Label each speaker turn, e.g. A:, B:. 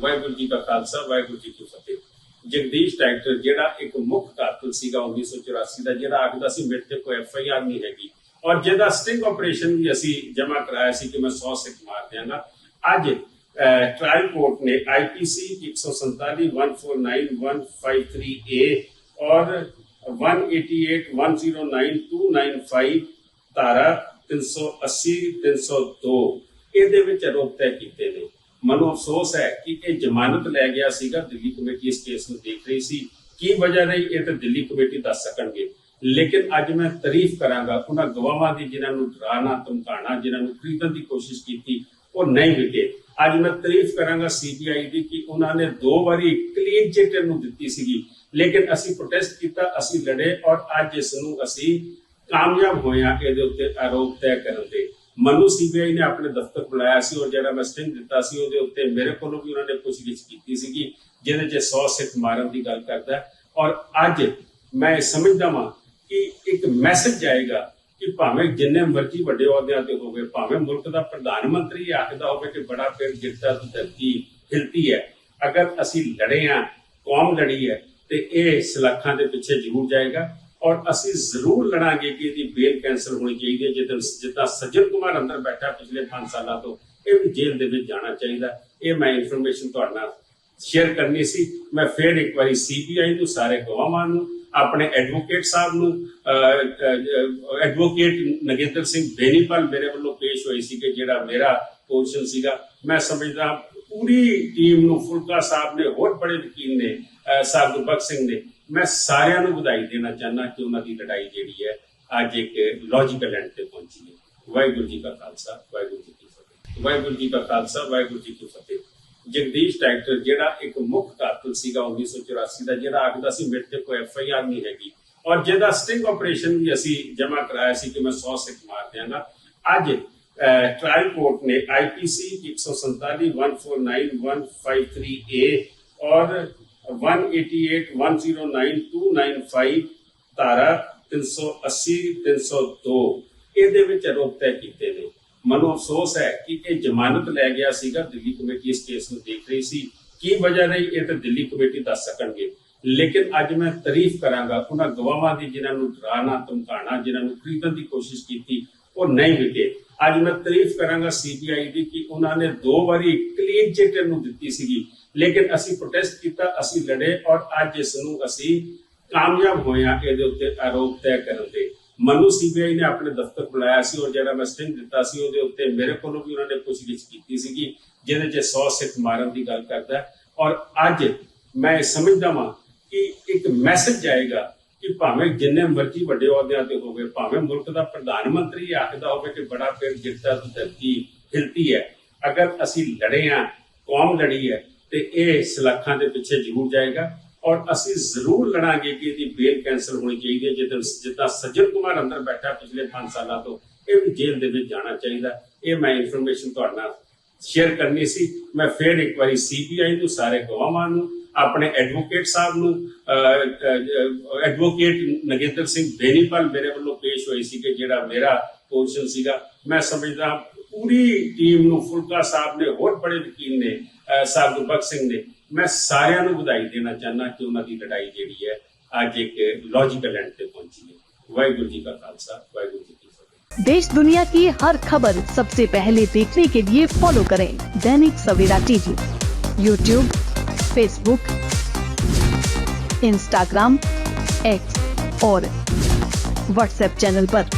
A: ਵਾਹਿਗੁਰੂ ਜੀ ਕਾ ਖਾਲਸਾ, ਵਾਹਿਗੁਰੂ ਜੀ ਕੀ ਫਤਿਹ। ਜਗਦੀਸ਼ ਟਰੈਕਟਰ, ਜਿਹੜਾ ਇੱਕ ਮੁੱਖ ਕਾਤਲ ਸੀਗਾ 1984 ਦਾ, ਜਿਹੜਾ ਆਖਦਾ ਸੀ ਮੇਰੇ ਤੇ ਕੋਈ ਐਫ ਆਈ ਆਰ ਨਹੀਂ ਹੈਗੀ। ਔਰ ਜਿਹਦਾ ਸਟਿੰਗ ਆਪਰੇਸ਼ਨ ਵੀ ਅਸੀਂ ਜਮ੍ਹਾਂ ਕਰਾਇਆ ਸੀ ਕਿ ਮੈਂ 100 ਸਿੱਖ ਮਾਰ ਦਿਆਂਗਾ। ਅੱਜ ਟ੍ਰਾਇਲ ਕੋਰਟ ਨੇ ਆਈਪੀਸੀ 147 149 153 ਏ ਔਰ 188 109 295 ਧਾਰਾ 380 302 ਇਹਦੇ ਵਿੱਚ ਆਰੋਪ ਤੈਅ ਕੀਤੇ ਨੇ। ਮੈਨੂੰ ਅਫਸੋਸ ਹੈ ਕਿ ਇਹ ਜ਼ਮਾਨਤ ਲੈ ਗਿਆ ਸੀਗਾ ਦਿੱਲੀ ਕਮੇਟੀ ਇਸ ਕੇਸ ਨੂੰ ਦੇਖ ਰਹੀ ਸੀ। ਕੀ ਵਜ੍ਹਾ ਰਹੀ ਇਹ ਤਾਂ ਦਿੱਲੀ ਕਮੇਟੀ ਦੱਸ ਸਕਣਗੇ। ਲੇਕਿਨ ਅੱਜ ਮੈਂ ਤਾਰੀਫ ਕਰਾਂਗਾ ਉਹਨਾਂ ਗਵਾਹਾਂ ਦੀ ਜਿਨ੍ਹਾਂ ਨੂੰ ਡਰਾਣਾ, ਧਮਕਾਉਣਾ, ਜਿਨ੍ਹਾਂ ਨੂੰ ਖਰੀਦਣ ਦੀ ਕੋਸ਼ਿਸ਼ ਕੀਤੀ, ਉਹ ਨਹੀਂ ਵਿਕੇ ਅੱਜ ਮੈਂ ਤਾਰੀਫ ਕਰਾਂਗਾ ਸੀਬੀਆਈ ਦੀ ਕਿ ਉਹਨਾਂ ਨੇ ਦੋ ਵਾਰੀ ਕਲੀਨ ਚਿੱਟ ਨੂੰ ਦਿੱਤੀ ਸੀਗੀ। ਲੇਕਿਨ ਅਸੀਂ ਪ੍ਰੋਟੈਸਟ ਕੀਤਾ, ਅਸੀਂ ਲੜੇ ਔਰ ਅੱਜ ਇਸ ਨੂੰ ਅਸੀਂ ਕਾਮਯਾਬ ਹੋਏ ਹਾਂ ਇਹਦੇ ਉੱਤੇ ਆਰੋਪ ਤੈਅ ਕਰਨ ਦੇ ਮਨੂ ਸੀਬੀਆਈ ਨੇ ਆਪਣੇ ਦਫ਼ਤਰ ਬੁਲਾਇਆ ਸੀ ਔਰ ਜਿਹੜਾ ਮੈਂ ਸਟਿੰਗ ਦਿੱਤਾ ਸੀ ਉਹਦੇ ਉੱਤੇ ਮੇਰੇ ਕੋਲੋਂ ਵੀ ਉਹਨਾਂ ਨੇ ਪੁੱਛਗਿੱਛ ਕੀਤੀ ਸੀਗੀ, ਜਿਹਦੇ 'ਚ 100 ਸਿੱਖ ਮਾਰਨ ਦੀ ਗੱਲ ਕਰਦਾ ਔਰ ਅੱਜ ਮੈਂ ਸਮਝਦਾ ਹਾਂ ਕਿ ਇੱਕ ਮੈਸੇਜ ਜਾਏਗਾ ਕਿ ਭਾਵੇਂ ਜਿੰਨੇ ਮਰਜ਼ੀ ਵੱਡੇ ਅਹੁਦਿਆਂ ਤੇ ਹੋਵੇ, ਭਾਵੇਂ ਮੁਲਕ ਦਾ ਪ੍ਰਧਾਨ ਮੰਤਰੀ ਆਖਦਾ ਹੋਵੇ ਕਿ ਬੜਾ ਫਿਰ ਗਿਰਦਾ ਤੇ ਧਰਤੀ ਹਿਲਦੀ ਹੈ, ਅਗਰ ਅਸੀਂ ਲੜੇ ਹਾਂ, ਕੌਮ ਲੜੀ ਹੈ, ਤੇ ਇਹ ਸਲਾਖਾਂ ਦੇ ਪਿੱਛੇ ਜ਼ਰੂਰ ਜਾਏਗਾ। ਔਰ ਅਸੀਂ ਜ਼ਰੂਰ ਲੜਾਂਗੇ ਕਿ ਇਹਦੀ ਬੇਲ ਕੈਂਸਲ ਹੋਣੀ ਚਾਹੀਦੀ ਹੈ। ਜਿੱਦਾਂ ਜਿੱਦਾਂ ਸੱਜਣ ਕੁਮਾਰ ਅੰਦਰ ਬੈਠਾ ਪਿਛਲੇ 5 ਸਾਲਾਂ ਤੋਂ, ਇਹ ਵੀ ਜੇਲ੍ਹ ਦੇ ਵਿੱਚ ਜਾਣਾ ਚਾਹੀਦਾ। ਇਹ ਮੈਂ ਇਨਫੋਰਮੇਸ਼ਨ ਤੁਹਾਡੇ ਨਾਲ ਸ਼ੇਅਰ ਕਰਨੀ ਸੀ। ਮੈਂ ਫੇਰ ਇੱਕ ਵਾਰੀ ਸੀਬੀਆਈ ਨੂੰ, ਸਾਰੇ ਗਵਾਹਾਂ ਨੂੰ, ਆਪਣੇ ਐਡਵੋਕੇਟ ਸਾਹਿਬ ਨੂੰ ਐਡਵੋਕੇਟ ਨਗੇਂਦਰ ਸਿੰਘ ਬੇਨੀਪਾਲ ਮੇਰੇ ਵੱਲੋਂ ਪੇਸ਼ ਹੋਈ ਸੀ ਕਿ ਜਿਹੜਾ ਮੇਰਾ ਪੋਜੀਸ਼ਨ ਸੀਗਾ, ਮੈਂ ਸਮਝਦਾ ਪੂਰੀ ਟੀਮ ਨੂੰ ਫੁਲਕਾ ਸਾਹਿਬ ਨੇ, ਹੋਰ ਬੜੇ ਵਕੀਲ ਨੇ ਸਾਹਿਬ ਗੁਰਬਖਸ਼ ਸਿੰਘ ਨੇ ਮੈਂ ਸਾਰਿਆਂ ਨੂੰ ਵਧਾਈ ਦੇਣਾ ਚਾਹੁੰਦਾ ਕਿ ਉਹਨਾਂ ਦੀ ਲੜਾਈ ਜਿਹੜੀ ਹੈ ਅੱਜ ਇੱਕ ਲੌਜੀਕਲ ਐਂਡ ਤੇ ਪਹੁੰਚੀ ਹੈ। ਵਾਹਿਗੁਰੂ ਜੀ ਕਾ ਖਾਲਸਾ, ਵਾਹਿਗੁਰੂ ਜੀ ਕੀ ਫਤਿਹ। ਵਾਹਿਗੁਰੂ ਜੀ ਕਾ ਖਾਲਸਾ, ਵਾਹਿਗੁਰੂ ਜੀ ਕੀ ਫਤਿਹ। ਜਗਦੀਸ਼ ਟਰੈਕਟਰ ਜਿਹੜਾ ਇੱਕ ਮੁੱਖ ਕਾਤਲ ਸੀਗਾ 1984 ਦਾ, ਜਿਹੜਾ ਆਖਦਾ ਸੀ ਮੇਰੇ ਤੇ ਕੋਈ ਐਫ ਆਈ ਆਰ ਨਹੀਂ ਹੈਗੀ। ਔਰ ਜਿਹਦਾ ਸਟਿੰਗ ਆਪਰੇਸ਼ਨ ਵੀ ਅਸੀਂ ਜਮ੍ਹਾਂ ਕਰਾਇਆ ਸੀ ਕਿ ਮੈਂ 100 ਸਿੱਖ ਮਾਰ ਦਿਆਂਗਾ। ਅੱਜ ਟ੍ਰਾਇਲ ਕੋਰਟ ਨੇ ਆਈਪੀਸੀ 147 149 153 ਏ ਔਰ 188 109 295 ਧਾਰਾ 380 302 ਇਹਦੇ ਵਿੱਚ ਆਰੋਪ ਤੈਅ ਕੀਤੇ ਨੇ। ਮੈਨੂੰ ਅਫਸੋਸ ਹੈ ਕਿ ਇਹ ਜ਼ਮਾਨਤ ਲੈ ਗਿਆ ਸੀਗਾ, ਦਿੱਲੀ ਕਮੇਟੀ ਇਸ ਕੇਸ ਨੂੰ ਦੇਖ ਰਹੀ ਸੀ। ਕੀ ਵਜ੍ਹਾ ਰਹੀ, ਇਹ ਤਾਂ ਦਿੱਲੀ ਕਮੇਟੀ ਦੱਸ ਸਕਣਗੇ। ਲੇਕਿਨ ਅੱਜ ਮੈਂ ਤਾਰੀਫ ਕਰਾਂਗਾ ਉਹਨਾਂ ਗਵਾਹਾਂ ਦੀ ਜਿਨ੍ਹਾਂ ਨੂੰ ਡਰਾਣਾ, ਧਮਕਾਉਣਾ, ਜਿਨ੍ਹਾਂ ਨੂੰ ਖਰੀਦਣ ਦੀ ਕੋਸ਼ਿਸ਼ ਕੀਤੀ, ਉਹ ਨਹੀਂ ਵਿਕੇ ਅੱਜ ਮੈਂ ਤਾਰੀਫ ਕਰਾਂਗਾ ਸੀਬੀਆਈ ਦੀ ਕਿ ਉਹਨਾਂ ਨੇ ਦੋ ਵਾਰੀ ਕਲੀਨ ਚਿੱਟ ਨੂੰ ਦਿੱਤੀ ਸੀਗੀ। ਲੇਕਿਨ ਅਸੀਂ ਪ੍ਰੋਟੈਸਟ ਕੀਤਾ, ਅਸੀਂ ਲੜੇ ਔਰ ਅੱਜ ਇਸ ਨੂੰ ਅਸੀਂ ਕਾਮਯਾਬ ਹੋਏ ਹਾਂ ਇਹਦੇ ਉੱਤੇ ਆਰੋਪ ਤੈਅ ਕਰਨ ਦੇ ਮਨੂ ਸੀਬੀਆਈ ਨੇ ਆਪਣੇ ਦਫ਼ਤਰ ਬੁਲਾਇਆ ਸੀ ਔਰ ਜਿਹੜਾ ਮੈਂ ਸਟਿੰਗ ਦਿੱਤਾ ਸੀ ਉਹਦੇ ਉੱਤੇ ਮੇਰੇ ਕੋਲੋਂ ਵੀ ਉਹਨਾਂ ਨੇ ਪੁੱਛਗਿੱਛ ਕੀਤੀ ਸੀਗੀ, ਜਿਹਦੇ 'ਚ 100 ਸਿੱਖ ਮਾਰਨ ਦੀ ਗੱਲ ਕਰਦਾ ਔਰ ਅੱਜ ਮੈਂ ਸਮਝਦਾ ਹਾਂ ਕਿ ਇੱਕ ਮੈਸੇਜ ਜਾਏਗਾ ਕਿ ਭਾਵੇਂ ਜਿੰਨੇ ਮਰਜ਼ੀ ਵੱਡੇ ਅਹੁਦਿਆਂ ਤੇ ਹੋਵੇ, ਭਾਵੇਂ ਮੁਲਕ ਦਾ ਪ੍ਰਧਾਨ ਮੰਤਰੀ ਆਖਦਾ ਹੋਵੇ ਕਿ ਬੜਾ ਫਿਰ ਗਿਰਦਾ ਤੇ ਧਰਤੀ ਹਿਲਦੀ ਹੈ। ਅਗਰ ਅਸੀਂ ਲੜੇ ਹਾਂ, ਕੌਮ ਲੜੀ ਹੈ ਤੇ ਇਹ ਸਲਾਖਾਂ ਦੇ ਪਿੱਛੇ ਜ਼ਰੂਰ ਜਾਏਗਾ। ਔਰ ਅਸੀਂ ਜ਼ਰੂਰ ਲੜਾਂਗੇ ਕਿ ਇਹਦੀ ਬੇਲ ਕੈਂਸਲ ਹੋਣੀ ਚਾਹੀਦੀ ਹੈ, ਜਿੱਦਾਂ ਜਿੱਦਾਂ ਸੱਜਣ ਕੁਮਾਰ ਅੰਦਰ ਬੈਠਾ ਪਿਛਲੇ 5 ਸਾਲਾਂ ਤੋਂ, ਇਹ ਵੀ ਜੇਲ੍ਹ ਦੇ ਵਿੱਚ ਜਾਣਾ ਚਾਹੀਦਾ। ਇਹ ਮੈਂ ਇਨਫੋਰਮੇਸ਼ਨ ਤੁਹਾਡੇ ਨਾਲ ਸ਼ੇਅਰ ਕਰਨੀ ਸੀ। ਮੈਂ ਫੇਰ ਇੱਕ ਵਾਰੀ ਸੀਬੀਆਈ ਨੂੰ, ਸਾਰੇ ਗਵਾਹਾਂ ਨੂੰ, ਆਪਣੇ ਐਡਵੋਕੇਟ ਸਾਹਿਬ ਨੂੰ ਐਡਵੋਕੇਟ ਨਗੇਂਦਰ ਸਿੰਘ ਬੇਨੀਪਾਲ ਮੇਰੇ ਵੱਲੋਂ ਪੇਸ਼ ਹੋਈ ਸੀ ਕਿ ਜਿਹੜਾ ਮੇਰਾ ਪੋਜੀਸ਼ਨ ਸੀਗਾ। ਮੈਂ ਸਮਝਦਾ ਪੂਰੀ ਟੀਮ ਨੂੰ ਫੁਲਕਾ ਸਾਹਿਬ ਨੇ ਹੋਰ ਬੜੇ ਵਕੀਲ ਨੇ ਅਹ ਸਾਹਿਬ ਗੁਰਬਖਸ਼ ਸਿੰਘ ਨੇ ਮੈਂ ਸਾਰਿਆਂ ਨੂੰ ਵਧਾਈ ਦੇਣਾ ਚਾਹੁੰਦਾ ਕਿ ਉਹਨਾਂ ਦੀ ਲੜਾਈ ਜਿਹੜੀ ਹੈ ਅੱਜ ਇੱਕ ਲੌਜੀਕਲ ਐਂਡ ਤੇ ਪਹੁੰਚੀ ਹੈ ਵਾਹਿਗੁਰੂ ਜੀ ਕਾ ਖਾਲਸਾ ਵਾਹਿਗੁਰੂ ਜੀ ਕੀ ਫਤਿਹ
B: देश दुनिया की हर खबर सबसे पहले देखने के लिए फॉलो करें Dainik Savera TV YouTube Facebook Instagram X और व्हाट्सएप चैनल पर।